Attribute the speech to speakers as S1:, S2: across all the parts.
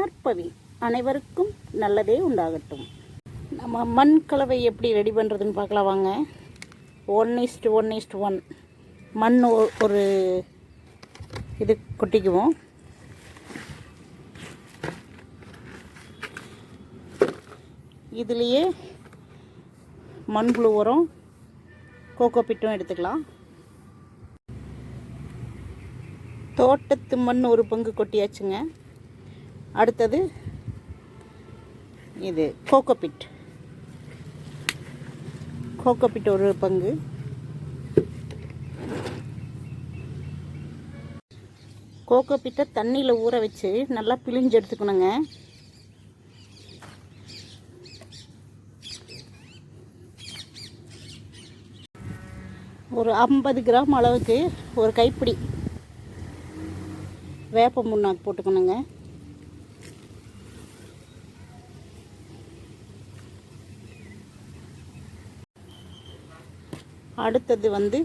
S1: நற்பவி அனைவருக்கும் நல்லதே உண்டாகட்டும். நம்ம மண் கலவை எப்படி ரெடி பண்ணுறதுன்னு பார்க்கலாம் வாங்க. ஒன் இஸ்ட் ஒன் இஸ்ட் ஒன் மண் ஒரு இது கொட்டிக்குவோம். இதுலேயே மண்புழு உரம் கோகோ பிட்டும் எடுத்துக்கலாம். தோட்டத்து மண் ஒரு பங்கு கொட்டியாச்சுங்க. அடுத்தது இது கோகோபிட். கோகோபிட் ஒரு பங்கு. கோகோபிட்டை தண்ணியில் ஊற வச்சு நல்லா பிழிஞ்சு எடுத்துக்கணுங்க. ஒரு ஐம்பது கிராம் அளவுக்கு ஒரு கைப்பிடி வேப்ப முன்னாக்கு போட்டுக்கணுங்க. அடுத்தது வந்து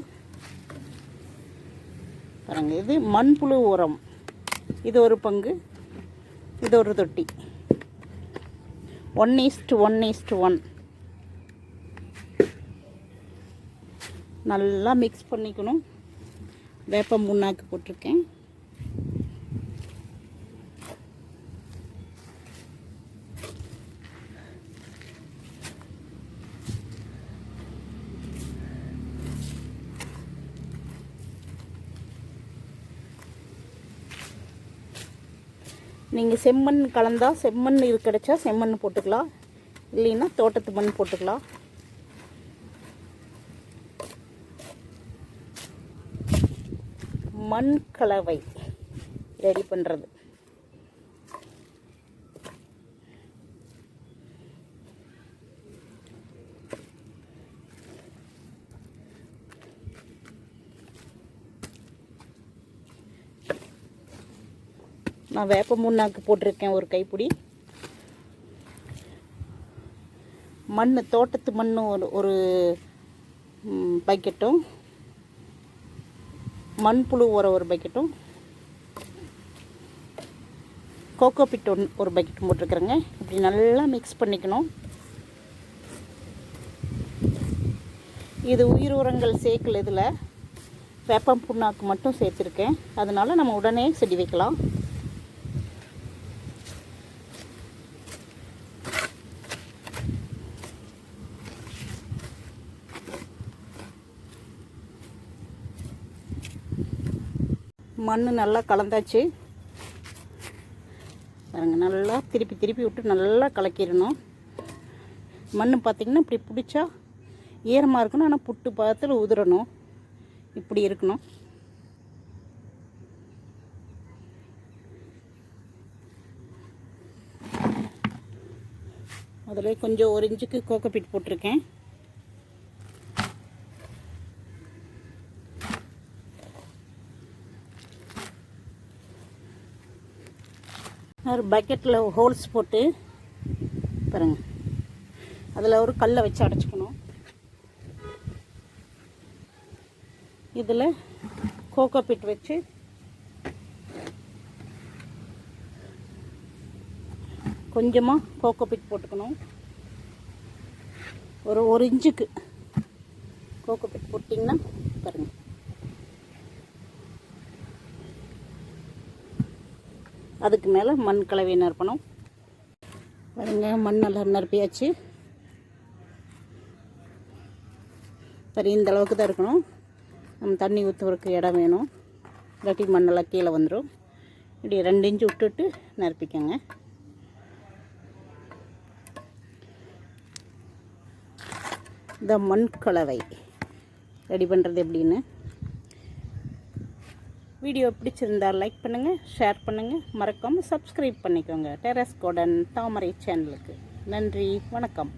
S1: பாருங்க இது மண்புழு உரம். இது ஒரு பங்கு இது ஒரு தொட்டி. One is to one is to one நல்லா மிக்ஸ் பண்ணிக்கணும். வேப்ப முன்னாக்கு போட்டிருக்கேன். நீங்கள் செம்மண் கலந்தா செம்மண் இது கிடைச்சா செம்மண் போட்டுக்கலாம். இல்லைன்னா தோட்டத்து மண் போட்டுக்கலாம். மண் கலவை ரெடி பண்ணுறது நான் வேப்ப முன்னாக்கு போட்டிருக்கேன் ஒரு கைப்பிடி. மண் தோட்டத்து மண் ஒரு ஒரு பக்கெட்டும். மண்புழு உரம் ஒரு பக்கெட்டும். கோகோ பிட் ஒன் ஒரு பக்கெட் போட்டிருக்கிறேங்க. இப்படி நல்லா மிக்ஸ் பண்ணிக்கணும். இது உயிர் உரங்கள் சேர்க்கல இதில். வேப்பம் புண்ணாக்கு மட்டும் சேர்த்துருக்கேன். அதனால் நம்ம உடனே செடி வைக்கலாம். மண் நல்லா கலந்தாச்சு. பாருங்கள் நல்லா திருப்பி திருப்பி விட்டு நல்லா கலக்கிடணும். மண் பார்த்திங்கன்னா இப்படி பிடிச்சா ஈரமாக இருக்கணும் ஆனால் புட்டு பாத்தில் உதிரணும். இப்படி இருக்கணும். அதில் கொஞ்சம் ஒரு இன்ச்சுக்கு கோகோபீட் போட்டிருக்கேன். ஒரு பக்கெட்டில் ஹோல்ஸ் போட்டு பாருங்க. அதில் ஒரு கல்லை வச்சு அடைச்சிக்கணும். இதில் கோகோ பிட் வச்சு கொஞ்சமாக கோகோ பிட் போட்டுக்கணும். ஒரு ஒரு இன்ச்சுக்கு கோகோ பிட் போட்டிங்கன்னா பாருங்கள் அதுக்கு மேலே மண் கலவையை நிரப்பணும் பாருங்க மண் நல்லா நிரப்பியாச்சு சரி இந்த அளவுக்கு தான் இருக்கணும். நம்ம தண்ணி ஊற்றுறதுக்கு இடம் வேணும். இல்லாட்டி மண்ணெல்லாம் கீழே வந்துடும் இப்படி ரெண்டு இன்ச்சு விட்டுட்டு நிரப்பிக்கோங்க இந்த மண் கலவை. ரெடி பண்ணுறது எப்படின்னு? வீடியோ பிடிச்சிருந்தா லைக் பண்ணுங்கள் ஷேர் பண்ணுங்கள் மறக்காமல் சப்ஸ்கிரைப் பண்ணிக்கோங்க. டெரஸ் கோடன் தாமரை சேனலுக்கு நன்றி வணக்கம்.